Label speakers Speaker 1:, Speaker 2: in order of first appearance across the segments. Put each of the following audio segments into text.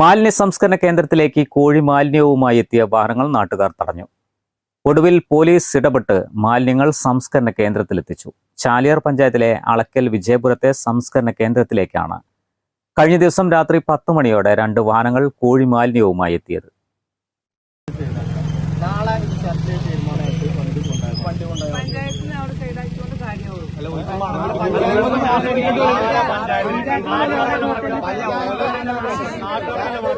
Speaker 1: മാലിന്യ സംസ്കരണ കേന്ദ്രത്തിലേക്ക് കോഴി മാലിന്യവുമായി എത്തിയ വാഹനങ്ങൾ നാട്ടുകാർ തടഞ്ഞു. ഒടുവിൽ പോലീസ് ഇടപെട്ട് മാലിന്യങ്ങൾ സംസ്കരണ കേന്ദ്രത്തിലെത്തിച്ചു. ചാലിയാർ പഞ്ചായത്തിലെ അളക്കൽ വിജയപുരത്തെ സംസ്കരണ കേന്ദ്രത്തിലേക്കാണ് കഴിഞ്ഞ ദിവസം രാത്രി പത്ത് മണിയോടെ രണ്ട് വാഹനങ്ങൾ കോഴി മാലിന്യവുമായി എത്തിയത്.
Speaker 2: നാളെ ചർച്ച തീരുമാനമായിട്ട് വണ്ടി കൊണ്ടുപോകും. വണ്ടി കൊണ്ടുപോകും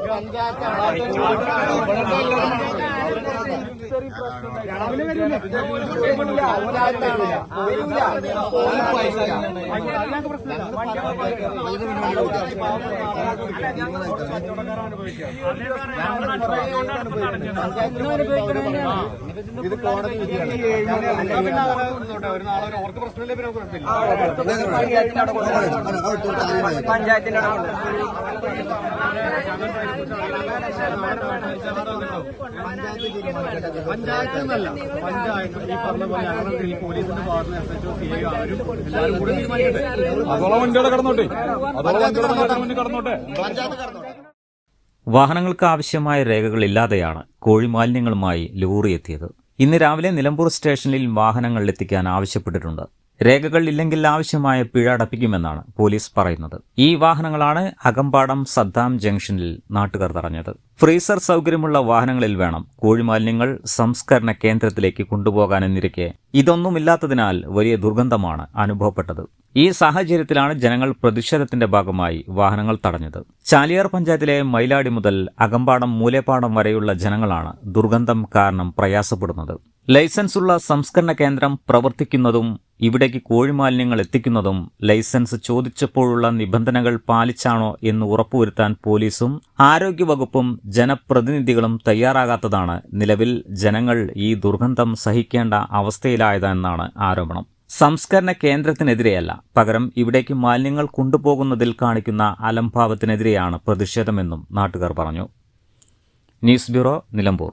Speaker 2: ഇത് കോടതി ഒരു പ്രശ്നമില്ല പിന്നെ കുഴപ്പമില്ല പഞ്ചായത്തിന്റെ പഞ്ചായത്ത് എന്നല്ല പഞ്ചായത്ത്. ഈ പറഞ്ഞ പോലെ ഞങ്ങളുടെ ഈ പോലീസിന്റെ ഭാഗത്ത് S H O C I ആരും എല്ലാവരും കൂടി തീരുമാനിക്കട്ടെ.
Speaker 3: അതോളം വണ്ടിയോടെ കടന്നോട്ടെ. അതോളം വണ്ടിയോടെ കടന്നോട്ടെ.
Speaker 1: വാഹനങ്ങൾക്ക് ആവശ്യമായ രേഖകളില്ലാതെയാണ് കോഴി മാലിന്യങ്ങളുമായി ലോറി എത്തിയത്. ഇന്ന് രാവിലെ നിലമ്പൂർ സ്റ്റേഷനിൽ വാഹനങ്ങൾ എത്തിക്കാൻ ആവശ്യപ്പെട്ടിട്ടുണ്ട്. രേഖകൾ ഇല്ലെങ്കിൽ ആവശ്യമായ പിഴ അടപ്പിക്കുമെന്നാണ് പോലീസ് പറയുന്നത്. ഈ വാഹനങ്ങളാണ് അകമ്പാടം സദ്ദാം ജംഗ്ഷനിൽ നാട്ടുകാർ തടഞ്ഞത്. ഫ്രീസർ സൗകര്യമുള്ള വാഹനങ്ങളിൽ വേണം കോഴിമാലിന്യങ്ങൾ സംസ്കരണ കേന്ദ്രത്തിലേക്ക് കൊണ്ടുപോകാൻ എന്നിരിക്കെ ഇതൊന്നുമില്ലാത്തതിനാൽ വലിയ ദുർഗന്ധമാണ് അനുഭവപ്പെട്ടത്. ഈ സാഹചര്യത്തിലാണ് ജനങ്ങൾ പ്രതിഷേധത്തിന്റെ ഭാഗമായി വാഹനങ്ങൾ തടഞ്ഞത്. ചാലിയാർ പഞ്ചായത്തിലെ മൈലാടി മുതൽ അകമ്പാടം മൂലേപ്പാടം വരെയുള്ള ജനങ്ങളാണ് ദുർഗന്ധം കാരണം പ്രയാസപ്പെടുന്നത്. ലൈസൻസുള്ള സംസ്കരണ കേന്ദ്രം പ്രവർത്തിക്കുന്നതും ഇവിടേക്ക് കോഴിമാലിന്യങ്ങൾ എത്തിക്കുന്നതും ലൈസൻസ് ചോദിച്ചപ്പോഴുള്ള നിബന്ധനകൾ പാലിച്ചാണോ എന്ന് ഉറപ്പുവരുത്താൻ പോലീസും ആരോഗ്യവകുപ്പും ജനപ്രതിനിധികളും തയ്യാറാകാത്തതാണ് നിലവിൽ ജനങ്ങൾ ഈ ദുർഗന്ധം സഹിക്കേണ്ട അവസ്ഥയിലായതെന്നാണ് ആരോപണം. സംസ്കരണ കേന്ദ്രത്തിനെതിരെയല്ല പകരം ഇവിടേക്ക് മാലിന്യങ്ങൾ കൊണ്ടുപോകുന്നതിൽ കാണിക്കുന്ന അലംഭാവത്തിനെതിരെയാണ് പ്രതിഷേധമെന്നും നാട്ടുകാർ പറഞ്ഞു. News bureau Nilambur.